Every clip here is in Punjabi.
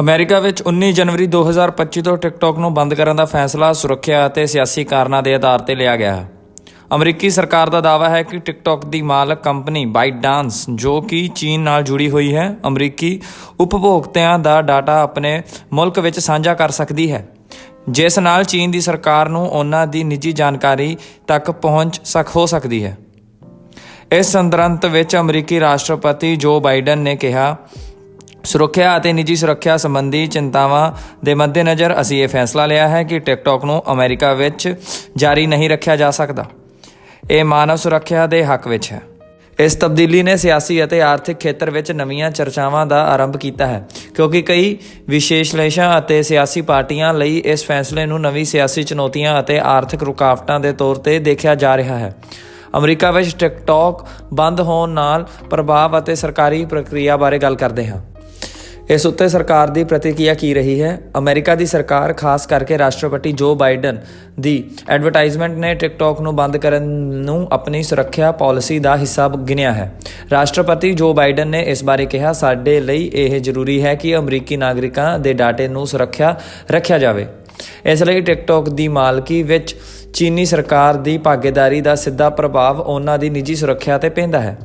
ਅਮਰੀਕਾ ਵਿੱਚ 19 ਜਨਵਰੀ 2025 ਤੋਂ ਟਿਕਟੌਕ ਨੂੰ ਬੰਦ ਕਰਨ ਦਾ ਫੈਸਲਾ ਸੁਰੱਖਿਆ ਅਤੇ ਸਿਆਸੀ ਕਾਰਨਾਂ ਦੇ ਆਧਾਰ ਤੇ ਲਿਆ ਗਿਆ ਹੈ। ਅਮਰੀਕੀ ਸਰਕਾਰ ਦਾ ਦਾਅਵਾ ਹੈ ਕਿ ਟਿਕਟੌਕ ਦੀ ਮਾਲਕ ਕੰਪਨੀ ਬਾਈਟਡਾਂਸ ਜੋ ਕਿ ਚੀਨ ਨਾਲ ਜੁੜੀ ਹੋਈ ਹੈ, ਅਮਰੀਕੀ ਉਪਭੋਗਤਿਆਂ ਦਾ ਡਾਟਾ ਆਪਣੇ ਮੁਲਕ ਵਿੱਚ ਸਾਂਝਾ ਕਰ ਸਕਦੀ ਹੈ। ਜਿਸ ਨਾਲ ਚੀਨ ਦੀ ਸਰਕਾਰ ਨੂੰ ਉਹਨਾਂ ਦੀ ਨਿੱਜੀ ਜਾਣਕਾਰੀ ਤੱਕ ਪਹੁੰਚ ਸਕ, ਹੋ ਸਕਦੀ ਹੈ। ਇਸ ਸੰਦਰਭ ਵਿੱਚ ਅਮਰੀਕੀ ਰਾਸ਼ਟਰਪਤੀ ਜੋ ਬਾਈਡਨ ਨੇ ਕਿਹਾ ਸੁਰੱਖਿਆ ਅਤੇ ਨਿੱਜੀ ਸੁਰੱਖਿਆ ਸੰਬੰਧੀ ਚਿੰਤਾਵਾਂ ਦੇ ਮੱਦੇਨਜ਼ਰ ਅਸੀਂ ਇਹ ਫੈਸਲਾ ਲਿਆ ਹੈ ਕਿ ਟਿਕਟੌਕ ਨੂੰ ਅਮਰੀਕਾ ਵਿੱਚ ਜਾਰੀ ਨਹੀਂ ਰੱਖਿਆ ਜਾ ਸਕਦਾ। ਇਹ ਮਾਨਵ ਸੁਰੱਖਿਆ ਦੇ ਹੱਕ ਵਿੱਚ ਹੈ। ਇਸ ਤਬਦੀਲੀ ਨੇ ਸਿਆਸੀ ਅਤੇ ਆਰਥਿਕ ਖੇਤਰ ਵਿੱਚ ਨਵੀਆਂ ਚਰਚਾਵਾਂ ਦਾ ਆਰੰਭ ਕੀਤਾ ਹੈ, ਕਿਉਂਕਿ ਕਈ ਵਿਸ਼ੇਸ਼ਲੇਸ਼ਾਂ ਅਤੇ ਸਿਆਸੀ ਪਾਰਟੀਆਂ ਲਈ ਇਸ ਫੈਸਲੇ ਨੂੰ ਨਵੀਂ ਸਿਆਸੀ ਚੁਣੌਤੀਆਂ ਅਤੇ ਆਰਥਿਕ ਰੁਕਾਵਟਾਂ ਦੇ ਤੌਰ ਤੇ ਦੇਖਿਆ ਜਾ ਰਿਹਾ ਹੈ। ਅਮਰੀਕਾ ਵਿੱਚ ਟਿਕਟੌਕ ਬੰਦ ਹੋਣ ਨਾਲ ਪ੍ਰਭਾਵ ਅਤੇ ਸਰਕਾਰੀ ਪ੍ਰਕਿਰਿਆ ਬਾਰੇ ਗੱਲ ਕਰਦੇ ਹਾਂ। ਇਸ ਉੱਤੇ ਸਰਕਾਰ ਦੀ ਪ੍ਰਤੀਕਿਰਿਆ ਕੀ ਰਹੀ ਹੈ? ਅਮਰੀਕਾ ਦੀ ਸਰਕਾਰ, ਖਾਸ ਕਰਕੇ ਰਾਸ਼ਟਰਪਤੀ ਜੋ ਬਾਈਡਨ ਦੀ ਐਡਵਰਟਾਈਜ਼ਮੈਂਟ ਨੇ ਟਿਕਟੌਕ ਨੂੰ ਬੰਦ ਕਰਨ ਨੂੰ ਆਪਣੀ ਸੁਰੱਖਿਆ ਪਾਲਿਸੀ ਦਾ ਹਿੱਸਾ ਗਿਣਿਆ ਹੈ। ਰਾਸ਼ਟਰਪਤੀ ਜੋ ਬਾਈਡਨ ਨੇ ਇਸ ਬਾਰੇ ਕਿਹਾ, ਸਾਡੇ ਲਈ ਇਹ ਜ਼ਰੂਰੀ ਹੈ ਕਿ ਅਮਰੀਕੀ ਨਾਗਰਿਕਾਂ ਦੇ ਡਾਟੇ ਨੂੰ ਸੁਰੱਖਿਆ ਰੱਖਿਆ ਜਾਵੇ। ਇਸ ਲਈ ਟਿਕਟੌਕ ਦੀ ਮਾਲਕੀ ਵਿੱਚ ਚੀਨੀ ਸਰਕਾਰ ਦੀ ਭਾਗੀਦਾਰੀ ਦਾ ਸਿੱਧਾ ਪ੍ਰਭਾਵ ਉਹਨਾਂ ਦੀ ਨਿੱਜੀ ਸੁਰੱਖਿਆ ਤੇ ਪੈਂਦਾ ਹੈ।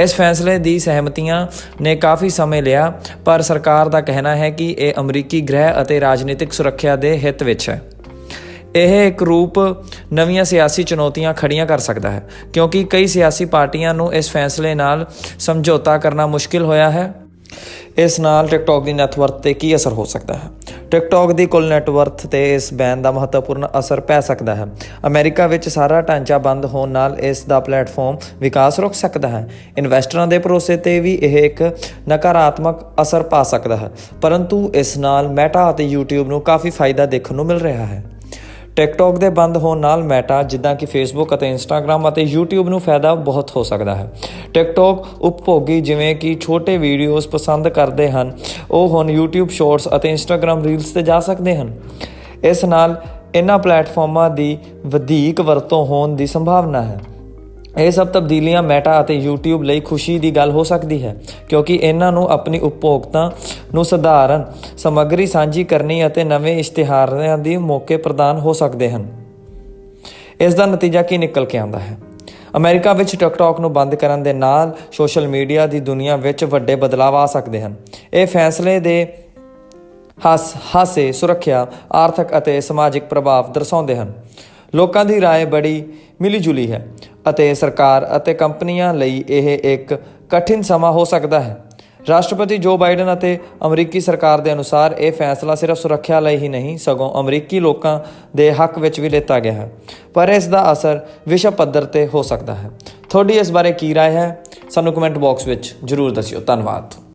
ਇਸ ਫੈਸਲੇ ਦੀ ਸਹਿਮਤੀਆਂ ਨੇ ਕਾਫੀ ਸਮੇਂ ਲਿਆ, ਪਰ ਸਰਕਾਰ ਦਾ ਕਹਿਣਾ ਹੈ ਕਿ ਇਹ ਅਮਰੀਕੀ ਗ੍ਰਹਿ ਅਤੇ ਰਾਜਨੀਤਿਕ ਸੁਰੱਖਿਆ ਦੇ ਹਿੱਤ ਵਿੱਚ ਹੈ। ਇਹ ਇੱਕ ਰੂਪ ਨਵੀਆਂ ਸਿਆਸੀ ਚੁਣੌਤੀਆਂ ਖੜੀਆਂ ਕਰ ਸਕਦਾ ਹੈ, ਕਿਉਂਕਿ ਕਈ ਸਿਆਸੀ ਪਾਰਟੀਆਂ ਨੂੰ ਇਸ ਫੈਸਲੇ ਨਾਲ ਸਮਝੌਤਾ ਕਰਨਾ ਮੁਸ਼ਕਿਲ ਹੋਇਆ ਹੈ। ਇਸ ਨਾਲ ਟਿਕਟੌਕ ਦੀ ਨੈਟਵਰਕ ਤੇ ਕੀ ਅਸਰ ਹੋ ਸਕਦਾ ਹੈ? ਟਿਕਟੌਕ ਦੀ ਕੁੱਲ ਨੈਟਵਰਕ ਤੇ ਇਸ ਬੈਨ ਦਾ ਮਹੱਤਵਪੂਰਨ ਅਸਰ ਪੈ ਸਕਦਾ ਹੈ। ਅਮਰੀਕਾ ਵਿੱਚ ਸਾਰਾ ਢਾਂਚਾ ਬੰਦ ਹੋਣ ਨਾਲ ਇਸ ਦਾ ਪਲੇਟਫਾਰਮ ਵਿਕਾਸ ਰੁਕ ਸਕਦਾ ਹੈ। ਇਨਵੈਸਟਰਾਂ ਦੇ ਭਰੋਸੇ ਤੇ ਵੀ ਇਹ ਇੱਕ ਨਕਾਰਾਤਮਕ ਅਸਰ ਪਾ ਸਕਦਾ ਹੈ। ਪਰੰਤੂ ਇਸ ਨਾਲ ਮੈਟਾ ਅਤੇ YouTube ਨੂੰ ਕਾਫੀ ਫਾਇਦਾ ਦੇਖਣ ਨੂੰ ਮਿਲ ਰਿਹਾ ਹੈ। ਟਿਕਟੌਕ ਦੇ ਬੰਦ ਹੋਣ ਨਾਲ ਮੈਟਾ, ਜਿੱਦਾਂ ਕਿ ਫੇਸਬੁੱਕ ਅਤੇ ਇੰਸਟਾਗ੍ਰam ਅਤੇ YouTube ਨੂੰ ਫਾਇਦਾ ਬਹੁਤ ਹੋ ਸਕਦਾ ਹੈ। ਟਿਕਟੌਕ ਉਪਭੋਗੀ ਜਿਵੇਂ ਕਿ ਛੋਟੇ ਵੀਡੀਓਜ਼ ਪਸੰਦ ਕਰਦੇ ਹਨ, ਉਹ ਹੁਣ YouTube ਸ਼ਾਰਟਸ ਅਤੇ ਇੰਸਟਾਗ੍ਰam ਰੀਲਸ ਤੇ ਜਾ ਸਕਦੇ ਹਨ। ਇਸ ਨਾਲ ਇਹਨਾਂ ਪਲੇਟਫਾਰਮਾਂ ਦੀ ਵਧੇਕ ਵਰਤੋਂ ਹੋਣ ਦੀ ਸੰਭਾਵਨਾ ਹੈ। ਇਹ ਸਭ ਤਬਦੀਲੀਆਂ ਮੈਟਾ ਅਤੇ YouTube ਲਈ ਖੁਸ਼ੀ ਦੀ ਗੱਲ ਹੋ ਸਕਦੀ ਹੈ ਕਿਉਂਕਿ ਇਹਨਾਂ ਨੂੰ ਆਪਣੀ ਉਪਭੋਗਤਾ ਨੂੰ ਸਧਾਰਨ ਸਮੱਗਰੀ ਸਾਂਝੀ ਕਰਨੀ ਅਤੇ ਨਵੇਂ ਇਸ਼ਤਿਹਾਰਾਂ ਦੀ ਮੌਕੇ ਪ੍ਰਦਾਨ ਹੋ ਸਕਦੇ ਹਨ ਇਸ ਦਾ ਨਤੀਜਾ ਕੀ ਨਿਕਲ ਕੇ ਆਉਂਦਾ ਹੈ ਅਮਰੀਕਾ ਵਿੱਚ ਟਿਕਟੌਕ ਨੂੰ ਬੰਦ ਕਰਨ ਦੇ ਨਾਲ ਸੋਸ਼ਲ ਮੀਡੀਆ ਦੀ ਦੁਨੀਆ ਵਿੱਚ ਵੱਡੇ ਬਦਲਾਅ ਆ ਸਕਦੇ ਹਨ ਇਹ ਫੈਸਲੇ ਦੇ ਹਸ ਹਾਸੇ ਸੁਰੱਖਿਆ ਆਰਥਿਕ ਅਤੇ ਸਮਾਜਿਕ ਪ੍ਰਭਾਵ ਦਰਸਾਉਂਦੇ ਹਨ ਲੋਕਾਂ ਦੀ رائے ਬੜੀ ਮਿਲੀ ਜੁਲੀ ਹੈ ਅਤੇ ਸਰਕਾਰ ਅਤੇ ਕੰਪਨੀਆਂ ਲਈ ਇਹ ਇੱਕ ਕਠਿਨ ਸਮਾਂ ਹੋ ਸਕਦਾ ਹੈ ਰਾਸ਼ਟਰਪਤੀ ਜੋ ਬਾਈਡਨ ਅਤੇ ਅਮਰੀਕੀ ਸਰਕਾਰ ਦੇ ਅਨੁਸਾਰ ਇਹ ਫੈਸਲਾ ਸਿਰਫ ਸੁਰੱਖਿਆ ਲਈ ਹੀ ਨਹੀਂ ਸਗੋਂ ਅਮਰੀਕੀ ਲੋਕਾਂ ਦੇ ਹੱਕ ਵਿੱਚ ਵੀ ਲਿੱਤਾ ਗਿਆ ਹੈ ਪਰ ਇਸ ਦਾ ਅਸਰ ਵਿਸ਼ਵ ਪੱਧਰ ਤੇ ਹੋ ਸਕਦਾ ਹੈ ਤੁਹਾਡੀ ਇਸ ਬਾਰੇ ਕੀ رائے ਹੈ ਸਾਨੂੰ ਕਮੈਂਟ ਬਾਕਸ ਵਿੱਚ ਜਰੂਰ ਦੱਸਿਓ ਧੰਨਵਾਦ